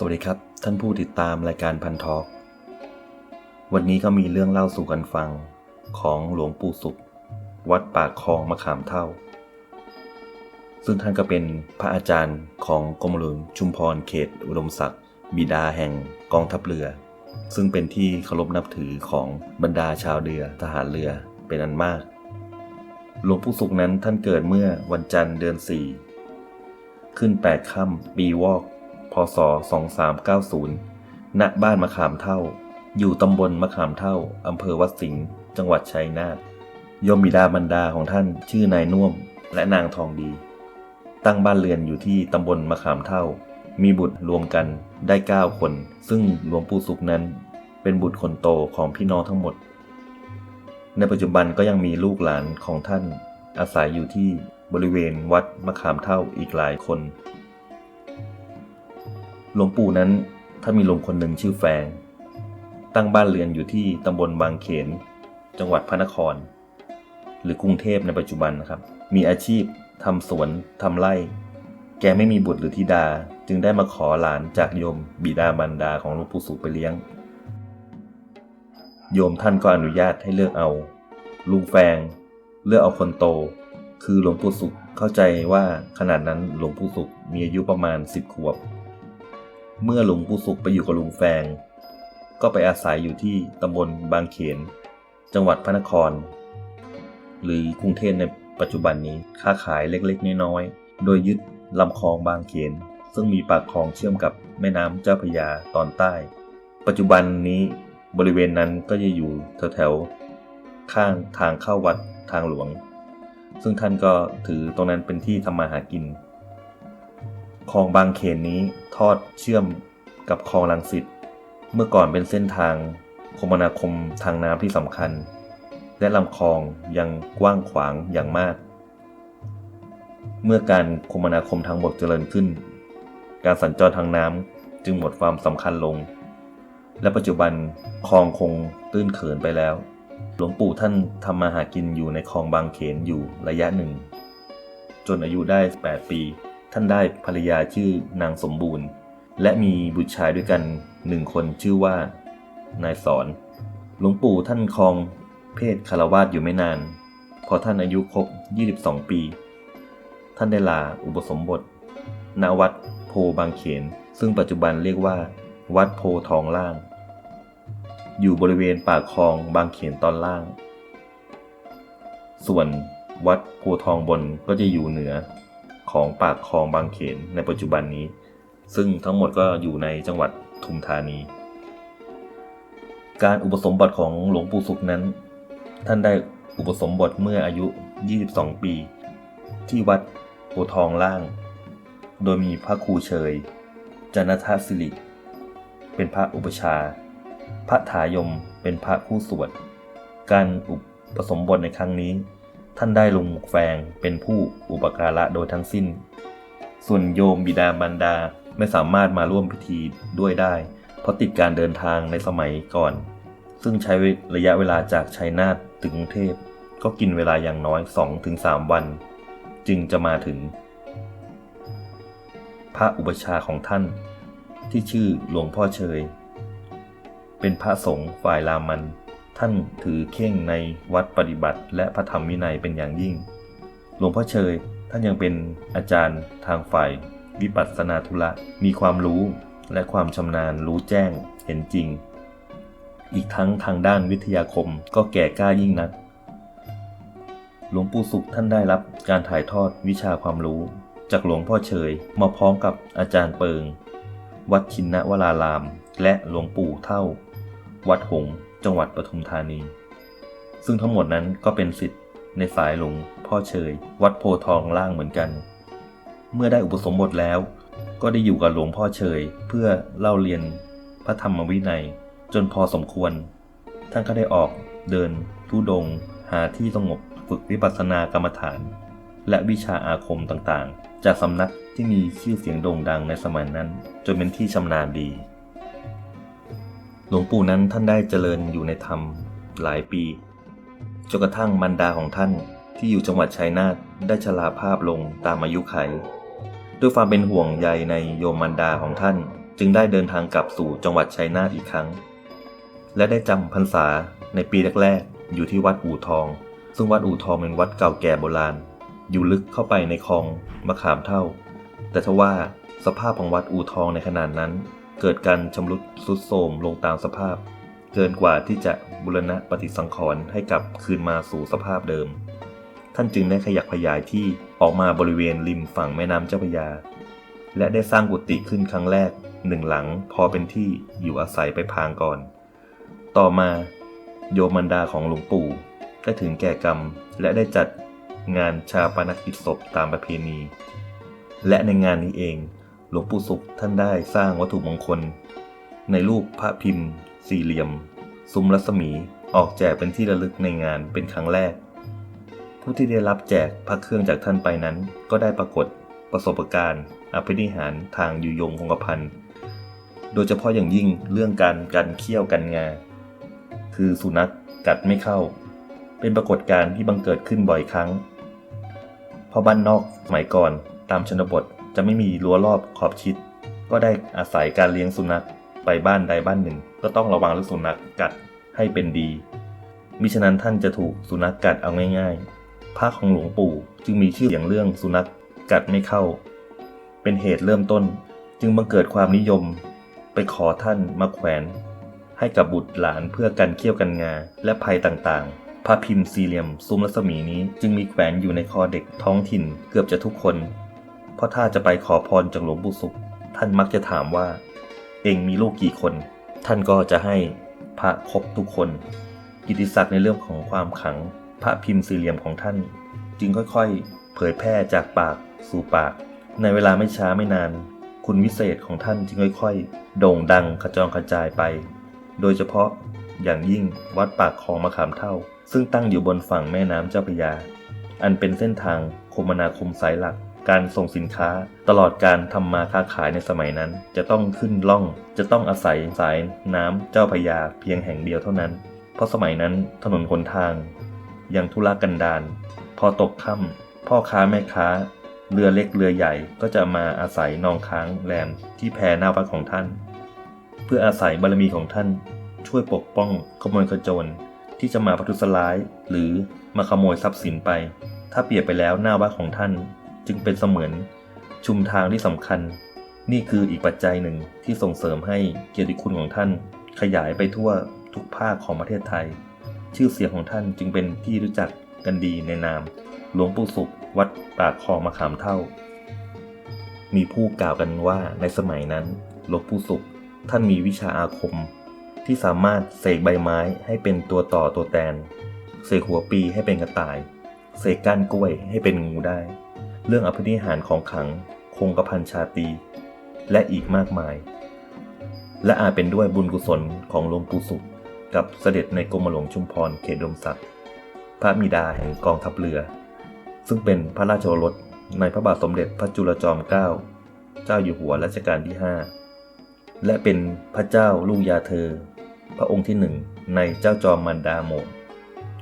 สวัสดีครับ ท่านผู้ติดตามรายการพันทอกวันนี้ก็มีเรื่องเล่าสู่กันฟังของหลวงปู่สุข วัดปากคลองมะขามเท่า ซึ่งท่านก็เป็นพระอาจารย์ของกรมหลวงชุมพรเขตอุดมศักดิ์บิดาแห่งกองทัพเรือ ซึ่งเป็นที่เคารพนับถือของบรรดาชาวเรือทหารเรือเป็นอันมาก หลวงปู่สุขนั้นท่านเกิดเมื่อวันจันทร์เดือนสี่ขึ้นแปดค่ำปีวอก ศ 2390 ณ บ้านมะขามเท่า อยู่ตำบลมะขามเท่า อำเภอวัดสิงห์ จังหวัดชัยนาทยมบิดาบรรดาของท่านชื่อนายน่วม และนางทองดี ตั้งบ้านเรือนอยู่ที่ตำบลมะขามเท่า มีบุตรรวมกันได้ 9 คน ซึ่งหลวงปู่สุขนั้น เป็นบุตรคนโตของพี่น้องทั้งหมด ในปัจจุบันก็ยังมีลูกหลานของท่านอาศัยอยู่ที่บริเวณวัดมะขามเท่าอีกหลายคน หลวงปู่นั้นถ้านมีลุงคนหนึ่งชื่อแฟง ตั้งบ้านเรือนอยู่ที่ตำบลบางเขน จังหวัดพระนคร หรือกรุงเทพในปัจจุบันนะครับ มีอาชีพทำสวนทำไร่ แกไม่มีบุตรหรือธิดา จึงได้มาขอหลานจากโยมบิดาบรรดาของหลวงปู่สุไปเลี้ยง โยมท่านก็อนุญาตให้เลือกเอา ลุงแฟง เลือกเอาคนโต คือหลวงปู่สุขเข้าใจว่าขนาดนั้นหลวงปู่สุขมีอายุประมาณ 10 ขวบ เมื่อหลวงปู่สุขไปอยู่กับลุงแฟง ก็ไปอาศัยอยู่ที่ตำบลบางเขน จังหวัดพระนคร หรือกรุงเทพในปัจจุบันนี้ค้าขายเล็กๆน้อยๆ โดยยึดลำคลองบางเขน ซึ่งมีปากคลองเชื่อมกับแม่น้ำเจ้าพระยาตอนใต้ ปัจจุบันนี้บริเวณนั้นก็จะอยู่แถวๆข้างทางเข้าวัดทางหลวง ซึ่งท่านก็ถือตรงนั้นเป็นที่ทำมาหากิน คลองบางเขนนี้ทอดเชื่อมกับคลองลังสิต เมื่อก่อนเป็นเส้นทางคมนาคมทางน้ำที่สำคัญ และลำคลองยังกว้างขวางอย่างมาก เมื่อการคมนาคมทางบกเจริญขึ้น การสัญจรทางน้ำจึงหมดความสำคัญลง และปัจจุบันคลองคงตื้นเขินไปแล้ว หลวงปู่ท่านทำมาหากินอยู่ในคลองบางเขนอยู่ระยะหนึ่ง จนอายุได้ 8 ปี ท่านได้ภรรยาชื่อนางสมบูรณ์ และมีบุตรชายด้วยกันหนึ่งคนชื่อว่านายสอน หลวงปู่ท่านครองเพศคารวาสอยู่ไม่นาน พอท่านอายุครบ 22 ปี ท่านได้ลาอุปสมบท ณ วัดโพบางเขน ซึ่งปัจจุบันเรียกว่า วัดโพทองล่าง อยู่บริเวณปากคลองบางเขนตอนล่าง ส่วนวัดโพทองบนก็จะอยู่เหนือ ของปากคลองบางเขนในปัจจุบันนี้ ซึ่งทั้งหมดก็อยู่ในจังหวัดทุมธานี การอุปสมบทของหลวงปู่สุขนั้น ท่านได้อุปสมบทเมื่ออายุ 22 ปี ที่วัดโพทองล่าง โดยมีพระครูเชยจันทศิริ เป็นพระอุปชา พระถายมเป็นพระผู้สวด การอุปสมบทในครั้งนี้ ท่านได้ลุงแฟงเป็นผู้อุปการะโดยทั้งสิ้น ส่วนโยมบิดาบรรดาไม่สามารถมาร่วมพิธีด้วยได้ เพราะติดการเดินทางในสมัยก่อน ซึ่งใช้ระยะเวลาจากชัยนาทถึงกรุงเทพก็กินเวลาอย่างน้อย 2-3 วัน จึงจะมาถึง พระอุปชาของท่าน ที่ชื่อหลวงพ่อเชย เป็นพระสงฆ์ฝ่ายรามัน ท่านถือเข่งในวัดปฏิบัติ และพระธรรมวินัยเป็นอย่างยิ่ง หลวงพ่อเชยท่านยังเป็นอาจารย์ทางฝ่าย วิปัสสนาธุระมีความรู้และความชำนาญรู้แจ้งเห็นจริง อีกทั้งทางด้านวิทยาคมก็แก่กล้ายิ่งนัก หลวงปู่สุขท่านได้รับการถ่ายทอดวิชาความรู้ จากหลวงพ่อเชยมาพร้อมกับอาจารย์เปิง วัดชินนวราราม และหลวงปู่เท่า วัดหง จังหวัดปทุมธานี ซึ่งทั้งหมดนั้นก็เป็นสิทธิ์ในสายหลวงพ่อเชย วัดโพทองล่างเหมือนกัน เมื่อได้อุปสมบทแล้ว ก็ได้อยู่กับหลวงพ่อเชย เพื่อเล่าเรียนพระธรรมวินัย จนพอสมควร ท่านก็ได้ออกเดินทุดง หาที่สงบฝึกวิปัสสนากรรมฐาน และวิชาอาคมต่างๆ จากสำนักที่มีชื่อเสียงโด่งดังในสมัยนั้น จนเป็นที่ชำนาญดี หลวงปู่นั้นท่านได้เจริญอยู่ในธรรมหลายปีจนกระทั่งมารดาของท่านที่อยู่จังหวัดชัยนาทได้ชราภาพลงตามอายุไข ด้วยความเป็นห่วงใยในโยมมารดาของท่าน จึงได้เดินทางกลับสู่จังหวัดชัยนาทอีกครั้ง และได้จำพรรษาในปีแรกๆ อยู่ที่วัดอู่ทอง ซึ่งวัดอู่ทองเป็นวัดเก่าแก่โบราณ อยู่ลึกเข้าไปในคลองมะขามเท่า แต่ทว่าสภาพของวัดอู่ทองในขนาดนั้น เกิดการชำรุดทรุดโทรมลงตามสภาพ เกินกว่าที่จะบุรณะปฏิสังขรณ์ให้กลับคืนมาสู่สภาพเดิม ท่านจึงได้ขยับขยายที่ออกมาบริเวณริมฝั่งแม่น้ำเจ้าพระยา และได้สร้างกุฏิขึ้นครั้งแรกหนึ่งหลังพอเป็นที่อยู่อาศัยไปพางก่อน ต่อมาโยมันดาของหลวงปู่ได้ถึงแก่กรรมและได้จัดงานชาปนกิจศพตามประเพณี และในงานนี้เอง หลวงปู่สุขท่านได้สร้างวัตถุมงคล ในรูปพระพิมพ์ สี่เหลี่ยม ซุ้มรัศมีออกแจกเป็นที่ระลึกในงานเป็นครั้งแรก ผู้ที่ได้รับแจกพระเครื่องจากท่านไปนั้น ก็ได้ปรากฏประสบการณ์อภินิหารทางยุยงคงกระพันโดยเฉพาะอย่างยิ่งเรื่องการกันเคี้ยวกันงา คือสุนัขกัดไม่เข้า เป็นปรากฏการณ์ที่บังเกิดขึ้นบ่อยครั้ง เพราะบ้านนอกสมัยก่อนตามชนบท จะไม่มีรั้วรอบขอบชิด ก็ได้อาศัยการเลี้ยงสุนัขไปบ้านใดบ้านหนึ่ง ก็ต้องระวังเรื่องสุนัขกัดให้เป็นดีมิฉะนั้นท่านจะถูกสุนัขกัดเอาง่ายๆพระของหลวงปู่จึงมีชื่ออย่างเรื่องสุนัขกัดไม่เข้า เป็นเหตุเริ่มต้น จึงบังเกิดความนิยม ไปขอท่านมาแขวน ให้กับบุตรหลานเพื่อกันเคี้ยวกันงา และภัยต่างๆพระพิมพ์สี่เหลี่ยมซุ้มรัศมีนี้จึงมีแขวนอยู่ในคอเด็กท้องถิ่นเกือบจะทุกคน เพราะถ้าจะไปขอพรจากหลวงปู่สุข ท่านมักจะถามว่า เองมีลูกกี่คน ท่านก็จะให้พระครบทุกคน กิติศักดิ์ในเรื่องของความขังพระพิมพ์สี่เหลี่ยมของท่าน จึงค่อยๆ เผยแพร่จากปากสู่ปาก ในเวลาไม่ช้าไม่นาน คุณวิเศษของท่านจึงค่อยๆ โด่งดังขจรกระจายไป โดยเฉพาะอย่างยิ่งวัดปากคลองมะขามเท่า ซึ่งตั้งอยู่บนฝั่งแม่น้ำเจ้าพระยา อันเป็นเส้นทางคมนาคมสายหลัก การส่งสินค้า ตลอดการทำมาค้าขายในสมัยนั้น จะต้องขึ้นล่อง จะต้องอาศัยสายน้ำเจ้าพยาเพียงแห่งเดียวเท่านั้น เพราะสมัยนั้นถนนหนทาง ยังทุรกันดารพอตกค่ำพ่อค้าแม่ค้า เรือเล็กเรือใหญ่ก็จะมาอาศัยนองค้างแรมที่แพหน้าวัดของท่าน เพื่ออาศัยบารมีของท่าน ช่วยปกป้องขโมยขจรที่จะมาประทุษร้าย หรือมาขโมยทรัพย์สินไป ถ้าเปรียบไปแล้วหน้าวัดของท่าน จึงเป็นเสมือนชุมทางที่สำคัญ นี่คืออีกปัจจัยหนึ่งที่ส่งเสริมให้เกียรติคุณของท่าน ขยายไปทั่วทุกภาคของประเทศไทย ชื่อเสียงของท่านจึงเป็นที่รู้จักกันดีในนาม หลวงปู่สุข วัดปากคลองมะขามเท่า มีผู้กล่าวกันว่าในสมัยนั้นหลวงปู่สุข ท่านมีวิชาอาคม ที่สามารถเสกใบไม้ให้เป็นตัวต่อตัวแตนเสกหัวปีให้เป็นกระต่าย เสกก้านกล้วยให้เป็นงูได้ เรื่องอภินิหารของขัง คงกระพันชาตี และอีกมากมาย และอาจเป็นด้วยบุญกุศลของหลวงปู่สุข กับเสด็จในกรมหลวงชุมพรเขตดมศักดิ์พระมิดาแห่งกองทัพเรือ ซึ่งเป็นพระราชโอรสในพระบาทสมเด็จพระจุลจอมเกล้าเจ้าอยู่หัวรัชกาลที่ 5 และเป็นพระเจ้าลูกยาเธอ พระองค์ที่หนึ่งในเจ้าจอมมันดาโมด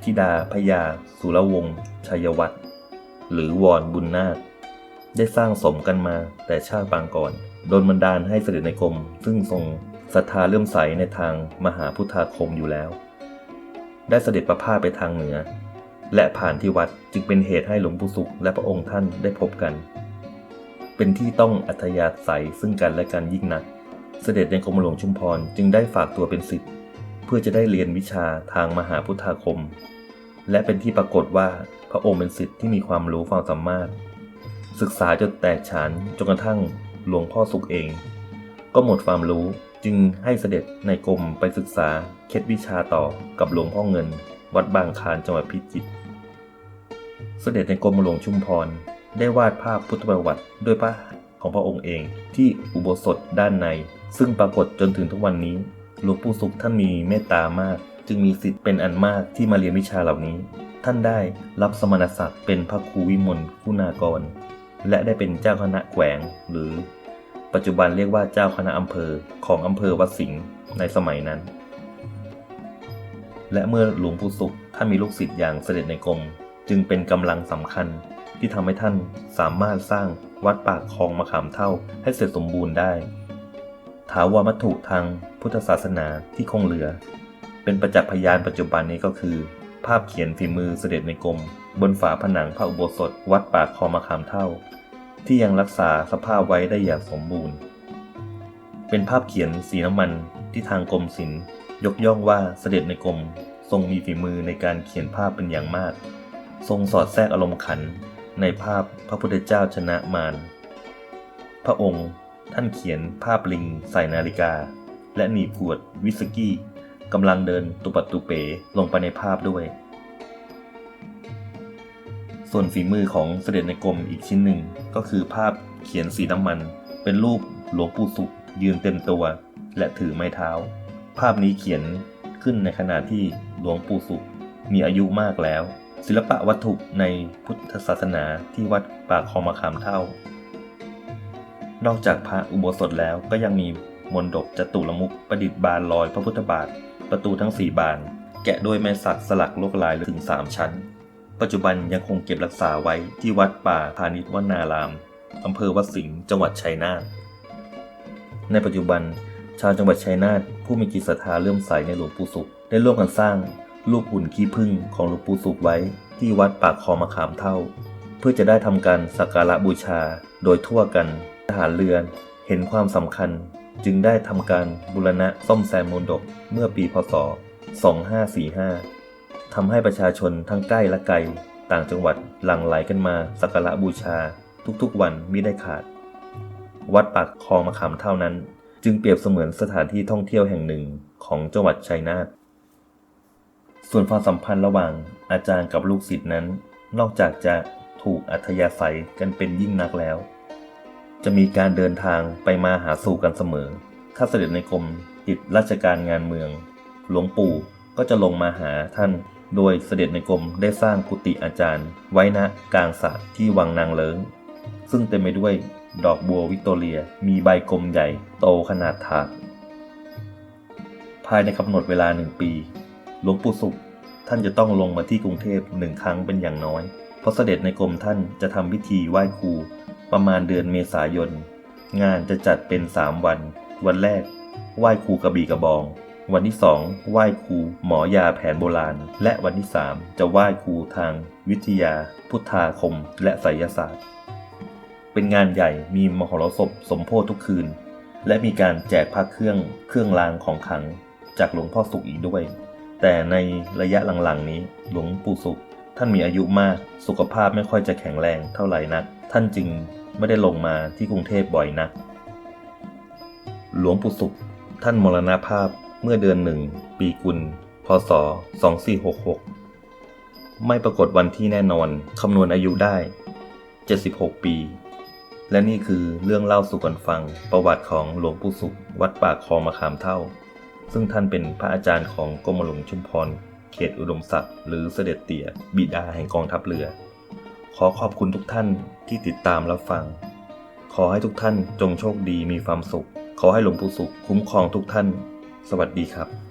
ธิดาพญาสุรวงศ์ชัยวัฒน์ หรือวอนบุญนาคได้สร้างสมกันมาแต่ชาติปางก่อน โดนบันดาลให้เสด็จในกรม ซึ่งทรงศรัทธาเลื่อมใสในทางมหาพุทธาคมอยู่แล้ว ได้เสด็จประพาสไปทางเหนือ และผ่านที่วัดจึงเป็นเหตุให้หลวงปู่สุขและพระองค์ท่านได้พบกัน เป็นที่ต้องอัธยาศัยซึ่งกันและกันยิ่งนัก เสด็จในกรมหลวงชุมพรจึงได้ฝากตัวเป็นศิษย์เพื่อจะได้เรียนวิชาทางมหาพุทธาคม และเป็นที่ปรากฏว่า พระองค์เป็นศิษย์ที่มีความรู้ความสามารถ ศึกษาจนแตกฉานจนกระทั่งหลวงพ่อสุขเอง ก็หมดความรู้จึงให้เสด็จในกรมไปศึกษาเคล็ดวิชาต่อกับหลวงพ่อเงิน วัดบางคานจังหวัดพิจิตรเสด็จในกรมหลวงชุมพรได้วาดภาพพุทธประวัติด้วยพระของพระองค์เองที่อุโบสถด้านใน ซึ่งปรากฏจนถึงทุกวันนี้หลวงปู่สุขท่านมีเมตตามาก จึงมีสิทธิ์เป็นอันมากที่มาเรียนวิชาเหล่านี้ ท่านได้รับสมณศักดิ์เป็นพระครูวิมลคุณากร และได้เป็นเจ้าคณะแขวง หรือ ปัจจุบันเรียกว่าเจ้าคณะอำเภอของอำเภอวัดสิงห์ในสมัยนั้น และเมื่อหลวงปู่สุขท่านมีลูกศิษย์อย่างเสด็จในกรมจึงเป็นกำลังสำคัญที่ทำให้ท่านสามารถสร้างวัดปากคลองมะขามเท่าให้เสร็จสมบูรณ์ได้ ถาวรวัตถุทางพุทธศาสนาที่คงเหลือ เป็นประจักษ์พยานปัจจุบันนี้ก็คือ ภาพเขียนฝีมือเสด็จในกรมบนฝาผนังพระอุโบสถวัดปากคลองมะขามเท่า ที่ยังรักษาสภาพไว้ได้อย่างสมบูรณ์ เป็นภาพเขียนสีน้ำมันที่ทางกรมศิลป์ยกย่องว่าเสด็จในกรมทรงมีฝีมือในการเขียนภาพเป็นอย่างมาก ทรงสอดแทรกอารมณ์ขันในภาพพระพุทธเจ้าชนะมารพระองค์ท่านเขียนภาพลิงใส่นาฬิกา และหนีบขวดวิสกี้ กำลังเดินตุปัตุเป๋ลงไปในภาพด้วย ส่วนฝีมือของเสด็จในกรมอีกชิ้นหนึ่งก็คือภาพเขียนสีน้ำมัน เป็นรูปหลวงปู่สุข ยืนเต็มตัว และถือไม้เท้า ภาพนี้เขียนขึ้นในขณะที่หลวงปู่สุข มีอายุมากแล้ว ศิลปะวัตถุในพุทธศาสนาที่วัดปากคลองมะขามเท่า นอกจากพระอุโบสถแล้วก็ยังมีมนดบจตุรมุขประดิษฐ์บานลอยพระพุทธบาท ประตูทั้งสี่บาน แกะด้วยไม้สักสลักลวดลายถึง 3 ชั้น ปัจจุบันยังคงเก็บรักษาไว้ที่วัดป่าพาณิชวนารามอำเภอวัดสิงห์จังหวัดชัยนาทในปัจจุบันชาวจังหวัดชัยนาทผู้มีจิตศรัทธาเลื่อมใสในหลวงปู่สุข ได้ร่วมกันสร้างรูปหุ่นขี้ผึ้งของหลวงปู่สุขไว้ที่วัดปากคลองมะขามเท่า เพื่อจะได้ทำการสักการะบูชาโดยทั่วกันทหารเรือนเห็นความสำคัญ จึงได้ทำการบูรณะซ่อมแซมมนดบเมื่อปีพศ 2545 ทำให้ประชาชนทั้งใกล้และไกล ต่างจังหวัดหลั่งไหลกันมาสักการะบูชาทุกๆวันมิได้ขาด วัดปากคลองมะขามเท่านั้น จึงเปรียบเสมือนสถานที่ท่องเที่ยวแห่งหนึ่งของจังหวัดชัยนาทส่วนความสัมพันธ์ระหว่างอาจารย์กับลูกศิษย์นั้น นอกจากจะถูกอัธยาศัยกันเป็นยิ่งนักแล้ว จะมีการเดินทางไปมาหาสู่กันเสมอ ถ้าเสด็จในกรมติดราชการงานเมือง หลวงปู่ก็จะลงมาหาท่าน โดยเสด็จในกรมได้สร้างกุฏิอาจารย์ ไว้ณกลางสระที่วังนางเลิง ซึ่งเต็มไปด้วยดอกบัววิกตอเรีย มีใบกลมใหญ่โตขนาดถาด ภายในกำหนดเวลาหนึ่งปี หลวงปู่สุขท่านจะต้องลงมาที่กรุงเทพหนึ่งครั้งเป็นอย่างน้อย เพราะเสด็จในกรมท่านจะทำพิธีไหว้ครู ประมาณเดือนเมษายน งานจะจัดเป็น 3 วัน วันแรก ไหว้ครูกระบี่กระบอง วันที่ 2 ไหว้ครูหมอยาแผนโบราณ และวันที่ 3 จะไหว้ครูทาง วิทยา พุทธาคม และไสยศาสตร์ เป็นงานใหญ่มีมหรสพสมโพธิทุกคืน และมีการแจกพระเครื่องเครื่องรางของขลัง จากหลวงพ่อสุขอีกด้วย แต่ในระยะหลังๆนี้หลวงปู่สุขท่านมีอายุมาก สุขภาพไม่ค่อยจะแข็งแรงเท่าไหร่นัก ท่านจึงไม่ได้ลงมาที่กรุงเทพบ่อยนัก หลวงปู่สุข ท่านมรณภาพเมื่อเดือนหนึ่ง ปีกุล พศ 2466 ไม่ปรากฏวันที่แน่นอนคำนวณอายุได้ 76 ปี และนี่คือเรื่องเล่าสู่กันฟังประวัติของหลวงปู่สุข วัดปากคลองมะขามเท่า ซึ่งท่านเป็นพระอาจารย์ของกรมหลวงชุมพร เขตอุดมศักดิ์หรือเสด็จเตี่ยบิดาแห่งกองทัพเรือ ขอขอบคุณทุกท่านที่ติดตามรับฟัง ขอให้ทุกท่านจงโชคดีมีความสุข ขอให้หลวงปู่สุขคุ้มครองทุกท่าน สวัสดีครับ